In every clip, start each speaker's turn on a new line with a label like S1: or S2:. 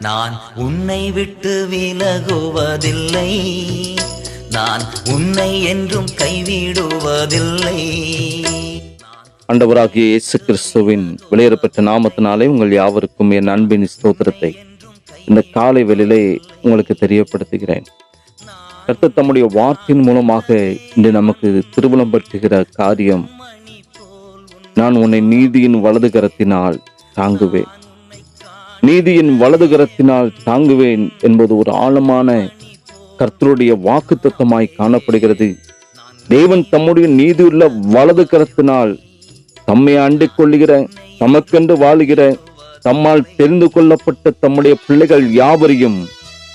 S1: நான் உன்னை விட்டு விலகுவதில்லை. நான் உன்னை என்றும் கைவிடுவதில்லை.
S2: அண்டவராகிய இயேசு கிறிஸ்துவின் வெளியேறப்பட்ட நாமத்தினாலே உங்கள் யாவருக்கும் என் அன்பின் ஸ்தோத்திரத்தை இந்த காலை வெளியிலே உங்களுக்கு தெரியப்படுத்துகிறேன். கர்த்தர் தம்முடைய வார்த்தையின் மூலமாக இன்று நமக்கு திருமணம் பற்றுகிற காரியம் நான் உன்னை நீதியின் வலது கரத்தினால் தாங்குவேன். நீதியின் வலது கரத்தினால் தாங்குவேன் என்பது ஒரு ஆழமான கர்த்தருடைய வாக்கு தத்தமாய் காணப்படுகிறது. தேவன் தம்முடைய நீதியுள்ள வலது கரத்தினால் தம்மை அண்டிக் கொள்ளுகிற தமக்கென்று வாழுகிற தம்மால் தெரிந்து கொள்ளப்பட்ட தம்முடைய பிள்ளைகள் யாவரையும்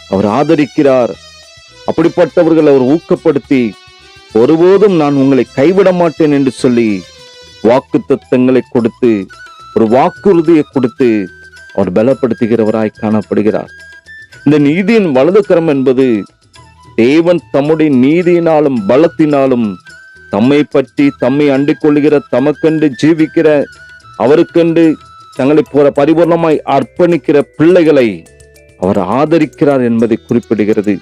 S2: அவர் ஆதரிக்கிறார். அப்படிப்பட்டவர்கள் அவர் ஊக்கப்படுத்தி ஒருபோதும் நான் உங்களை கைவிட மாட்டேன் என்று சொல்லி வாக்கு தத்தங்களை கொடுத்து ஒரு வாக்குறுதியை கொடுத்து அவர் பலப்படுத்துகிறவராய் காணப்படுகிறார். இந்த நீதியின் வலதுக்கரம் என்பது தேவன் தம்முடைய நீதியினாலும் பலத்தினாலும் தம்மை பற்றி தம்மை அண்டிக் கொள்ளுகிற தமக்கென்று ஜீவிக்கிற அவருக்கென்று தங்களை போற பரிபூர்ணமாய் அர்ப்பணிக்கிற பிள்ளைகளை அவர் ஆதரிக்கிறார் என்பதை குறிப்பிடுகிறது.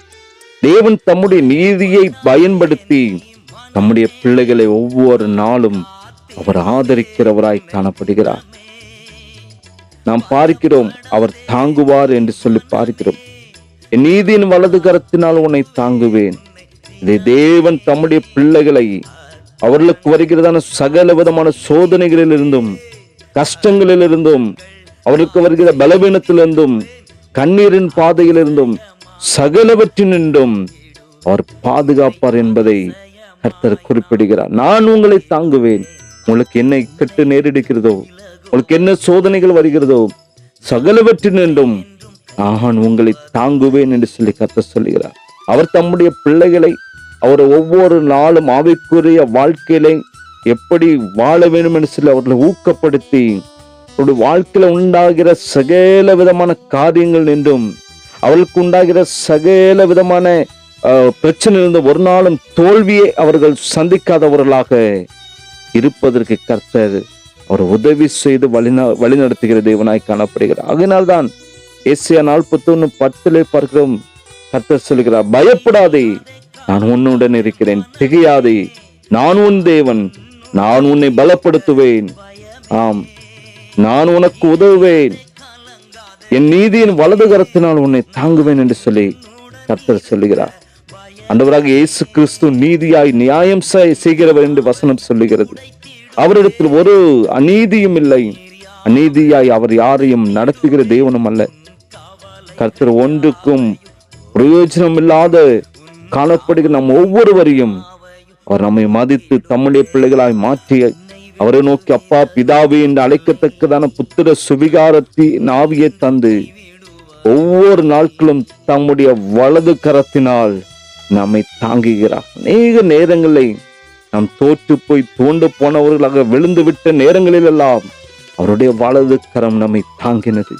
S2: தேவன் தம்முடைய நீதியை பயன்படுத்தி தம்முடைய பிள்ளைகளை ஒவ்வொரு நாளும் அவர் ஆதரிக்கிறவராய் காணப்படுகிறார். நாம் பார்க்கிறோம் அவர் தாங்குவார் என்று சொல்லி பார்க்கிறோம். என் நீதியின் வலது கரத்தினால் உன்னை தாங்குவேன். இதை தேவன் தம்முடைய பிள்ளைகளை அவர்களுக்கு வருகிறதான சகல விதமான சோதனைகளிலிருந்தும் கஷ்டங்களிலிருந்தும் அவருக்கு வருகிற பலவீனத்திலிருந்தும் கண்ணீரின் பாதையிலிருந்தும் சகலவற்றினின்றும் அவர் பாதுகாப்பார் என்பதை கர்த்தர் குறிப்பிடுகிறார். நான் உங்களை தாங்குவேன். உங்களுக்கு என்ன கெட்டு நேரிடுகிறதோ உங்களுக்கு என்ன சோதனைகள் வருகிறதோ சகலவற்றினின்றும் நான் உங்களை தாங்குவேன் என்று சொல்லி கத்த சொல்லுகிறார். அவர் தம்முடைய பிள்ளைகளை அவர் ஒவ்வொரு நாளும் ஆவிக்குரிய வாழ்க்கையிலே எப்படி வாழ வேண்டும் என்று சொல்லி அவர்களை ஊக்கப்படுத்தி அவருடைய வாழ்க்கையில உண்டாகிற சகல விதமான காரியங்கள் நின்றும் அவர்களுக்கு உண்டாகிற சகல விதமான பிரச்சனை இருந்த ஒரு நாளும் தோல்வியை அவர்கள் சந்திக்காதவர்களாக இருப்பதற்கு கர்த்தர் அவர் உதவி செய்து வழிநா வழிநடத்துகிற தேவனாய் காணப்படுகிறார். அதனால்தான் ஏசியா நாற்பத்தி ஒன்று பத்திலே பார்க்கிறோம் கர்த்தர் சொல்கிறார் பயப்படாதே நான் உன்னுடன் இருக்கிறேன் திகையாதே நான் உன் தேவன் நான் உன்னை பலப்படுத்துவேன் ஆம் நான் உனக்கு உதவுவேன் என் நீதியின் வலது கரத்தினால் உன்னை தாங்குவேன் என்று சொல்லி கர்த்தர் சொல்லுகிறார். அந்தவராக இயேசு கிறிஸ்து நீதியாய் நியாயம் செய்கிறவர் என்று வசனம் சொல்லுகிறது. அவரிடத்தில் ஒரு அநீதியும் இல்லை. அநீதியாய் அவர் யாரையும் நடத்துகிற தேவனும் அல்ல. கர்த்தர் ஒன்றுக்கும் பிரயோஜனம் இல்லாத காணப்படுகிற நம் ஒவ்வொருவரையும் அவர் நம்மை மதித்து தம்முடைய பிள்ளைகளாய் மாற்றி அவரை நோக்கி அப்பா பிதாவே என்று அழைக்கத்தக்கதான புத்திர சுவிகாரத்தி நாவியை தந்து ஒவ்வொரு நாட்களும் தம்முடைய வலது கரத்தினால் நம்மை தாங்குகிறார். அநேக நேரங்களில் நாம் தோற்று போய் தோண்டு போனவர்களாக விழுந்து விட்ட நேரங்களில் எல்லாம் அவருடைய வலது கரம் நம்மை தாங்கினது.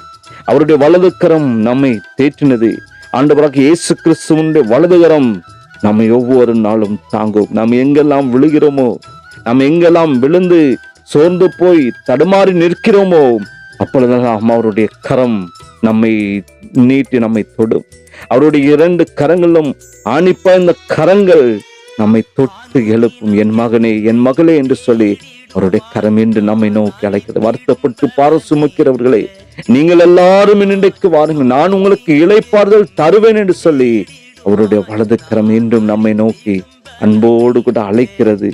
S2: அவருடைய வலது கரம் நம்மை தேற்றினது. ஆண்டவராக இயேசு கிறிஸ்துவனுடைய வலது கரம் நம்மை ஒவ்வொரு நாளும் தாங்கும். நாம் எங்கெல்லாம் விழுகிறோமோ நாம் எங்கெல்லாம் விழுந்து சோர்ந்து போய் தடுமாறி நிற்கிறோமோ அப்பொழுதெல்லாம் அவருடைய கரம் நம்மை நீட்டி நம்மை தொடும். அவருடைய இரண்டு கரங்களும் ஆணிப்பா இந்த கரங்கள் நம்மை தொட்டு எழுப்பும் என் மகனே என் மகளே என்று சொல்லி அவருடைய கரம் என்று நம்மை நோக்கி அழைக்கிறது. வருத்தப்பட்டு பார சுமக்கிறவர்களே நீங்கள் எல்லாரும் இன்றைக்கு வாருங்கள். நான் உங்களுக்கு இளைப்பாறுதல் தருவேன் என்று சொல்லி அவருடைய வலது கரம் என்றும் நம்மை நோக்கி அன்போடு கூட அழைக்கிறது.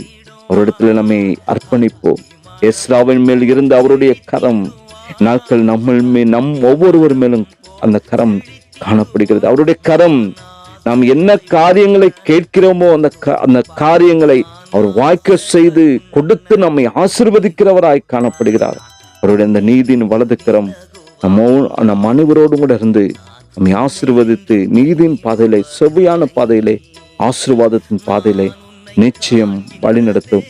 S2: அவரிடத்துல நம்மை அர்ப்பணிப்போம். எஸ்ராவின் மேல் இருந்த அவருடைய கரம் நாட்கள் நம்ம மேல் நம் ஒவ்வொருவர் மேலும் அந்த கரம் காணப்படுகிறது. அவருடைய கரம் நாம் என்ன காரியங்களை கேட்கிறோமோ அந்த க- அந்த காரியங்களை அவர் வாய்க்க செய்து கொடுத்து நம்மை ஆசிர்வதிக்கிறவராய் காணப்படுகிறார். அவருடைய அந்த நீதியின் வலதுக்கரம் நம்ம நம் அனைவரோடும் கூட இருந்து நம்மை ஆசிர்வதித்து நீதியின் பாதையிலே செவ்வையான பாதையிலே ஆசிர்வாதத்தின் பாதையிலே நிச்சயம் வழி நடத்தும்.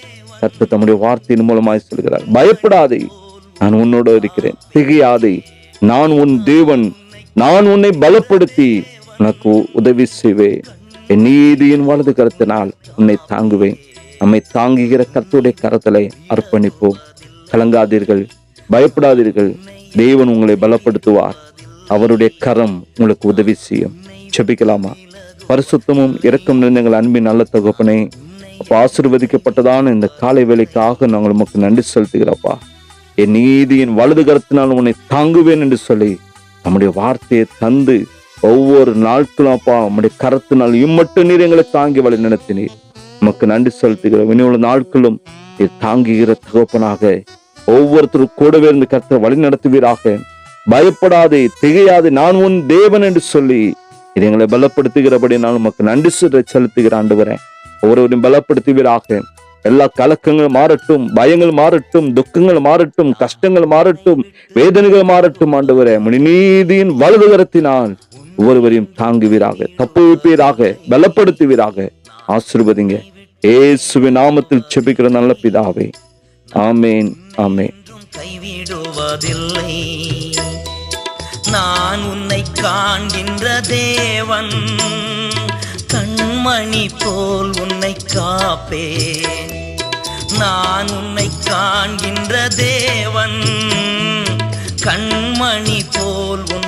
S2: தம்முடைய வார்த்தையின் மூலமாய் சொல்கிறார். பயப்படாதே நான் உன்னோடு இருக்கிறேன். திகையாதே நான் உன் தேவன். நான் உன்னை பலப்படுத்தி உனக்கு உதவி செய்வேன். என் நீதியின் வலது கருத்தினால் உன்னை தாங்குவேன். நம்மை தாங்குகிற கருத்துடைய கரத்தலை அர்ப்பணிப்போம். கலங்காதீர்கள் பயப்படாதீர்கள். தேவன் உங்களை பலப்படுத்துவார். அவருடைய கரம் உங்களுக்கு உதவி செய்யும். செபிக்கலாமா பரிசுத்தமும் இரக்கம் நிறைந்த எங்கள் அன்பின் நல்ல தகப்பனே அப்போ ஆசிர்வதிக்கப்பட்டதான இந்த காலை வேலைக்காக நாங்கள் உமக்கு நன்றி செலுத்துகிறப்பா என் நீதியின் வலது கருத்தினால் உன்னை தாங்குவேன் என்று சொல்லி நம்முடைய வார்த்தையை தந்து ஒவ்வொரு நாட்களும் அப்பா உம்முடைய கரத்தினால் இம்மட்டும் நீர் எங்களை தாங்கி வழி நடத்தினீர். உமக்கு நன்றி செலுத்துகிறோம். இனி நாட்களும் நீர் தாங்குகிற தகப்பனாக ஒவ்வொருத்தரும் கூடவே இருந்து கருத்தை வழி நடத்துவீராக. பயப்படாதே திகையாதே நான் உன் தேவன் என்று சொல்லி இது எங்களை பலப்படுத்துகிறபடி நான் உமக்கு நன்றி செலுத்த- செலுத்துகிற ஆண்டு வரேன் ஒவ்வொருவரையும் பலப்படுத்துவீராக. எல்லா கலக்கங்கள் மாறட்டும் பயங்கள் மாறட்டும் துக்கங்கள் மாறட்டும் கஷ்டங்கள் மாறட்டும் வேதனைகள் மாறட்டும் ஆண்டு முடி முனிநீதியின் வலதுகரத்தினால் ஒவ்வொருவரையும் தாங்குவீராக தப்புவிப்பீராக பலப்படுத்துவீராக. ஆசிர்வதிங்க. ஏசுவி நாமத்தில் செபிக்கிற நல்ல பிதாவே. ஆமேன் ஆமேன்.
S1: கைவிடுவதில்லை. நான் உன்னை காண்கின்ற தேவன் கண்மணி போல் உன்னை காப்பேன். நான் உன்னை காண்கின்ற தேவன் கண்மணி போல் உன்னை